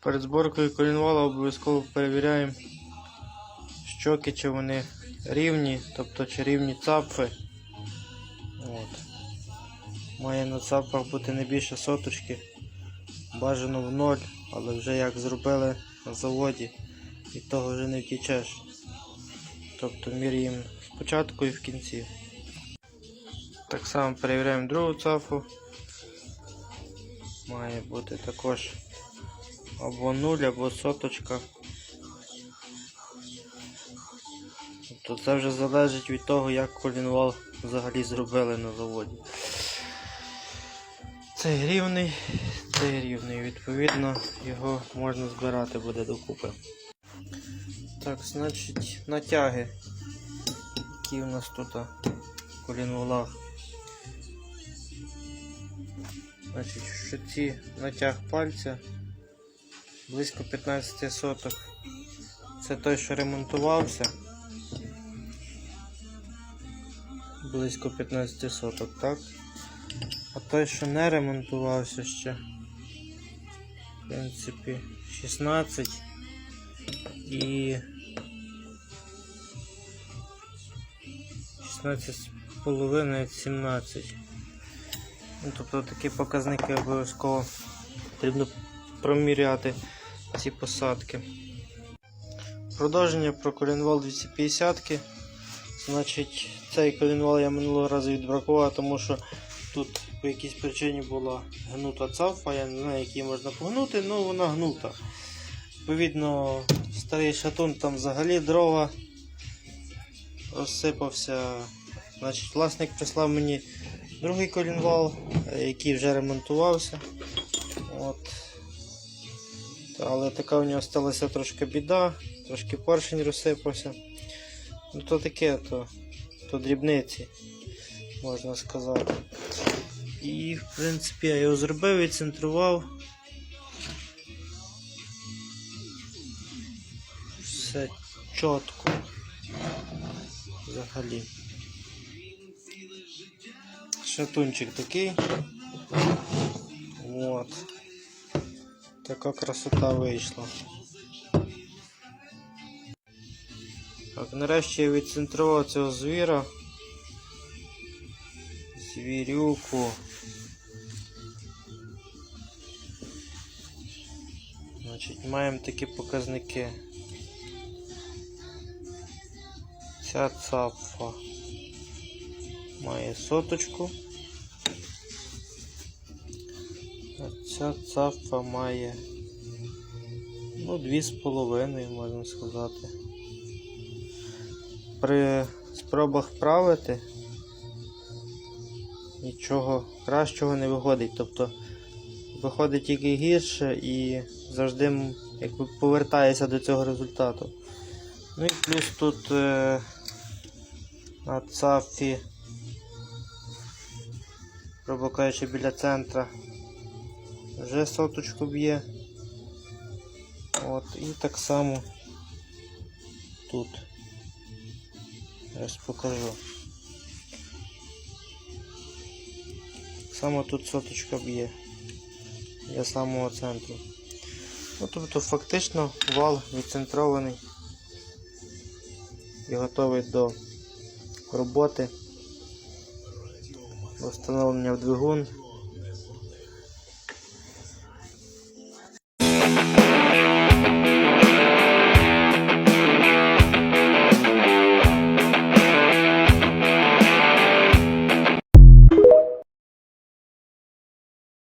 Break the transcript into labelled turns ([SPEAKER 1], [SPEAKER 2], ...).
[SPEAKER 1] Перед зборкою колінвала обов'язково перевіряємо щоки, чи вони рівні, тобто чи рівні цапфи. От. Має на цапах бути не більше соточки. Бажано в ноль, але вже як зробили на заводі, від того вже не втічеш. Тобто міряємо спочатку і в кінці. Так само перевіряємо другу цафу. Має бути також або нуль, або соточка. Тобто це вже залежить від того, як колінвал взагалі зробили на заводі. Цей рівний, цей рівний, відповідно, його можна збирати буде докупи. Так, значить, натяги, які у нас тут в колінвалах. Значить, що ці натяг пальця близько 15 соток. Це той, що ремонтувався. Близько 15 соток, так? А той, що не ремонтувався ще, в принципі, 16 і 16 з половиною 17. Ну, тобто такі показники обов'язково потрібно проміряти ці посадки. Продовження про колінвал 250 Значить, цей колінвал я минулого разу відбракував, тому що тут по якійсь причині була гнута цавфа, я не знаю, які можна погнути, але вона гнута. Відповідно, старий шатун там взагалі дрова розсипався. Значить, власник прислав мені другий колінвал, який вже ремонтувався. От. Але така у нього сталася трошки біда, трошки поршень розсипався. Ну то таке, то, то дрібниці, можна сказати. І в принципі я його зробив, відцентрував. Все чітко. Взагалі. Шатунчик такий. Вот. Така красота вийшла. Так, нарешті я відцентрував цього звіра. Звірюку. Значить, маємо такі показники. Ця цапфа має соточку. Ця цапфа має ну, дві з половиною, можна сказати. При спробах правити нічого кращого не виходить. Тобто виходить тільки гірше і завжди якби повертається до цього результату. Ну і плюс тут е, на цафі, грубо кажучи, біля центра вже соточку б'є. От, і так само тут. Зараз покажу. Так само тут соточка б'є для самого центру. Ну, тобто фактично вал відцентрований і готовий до роботи, встановлення в двигун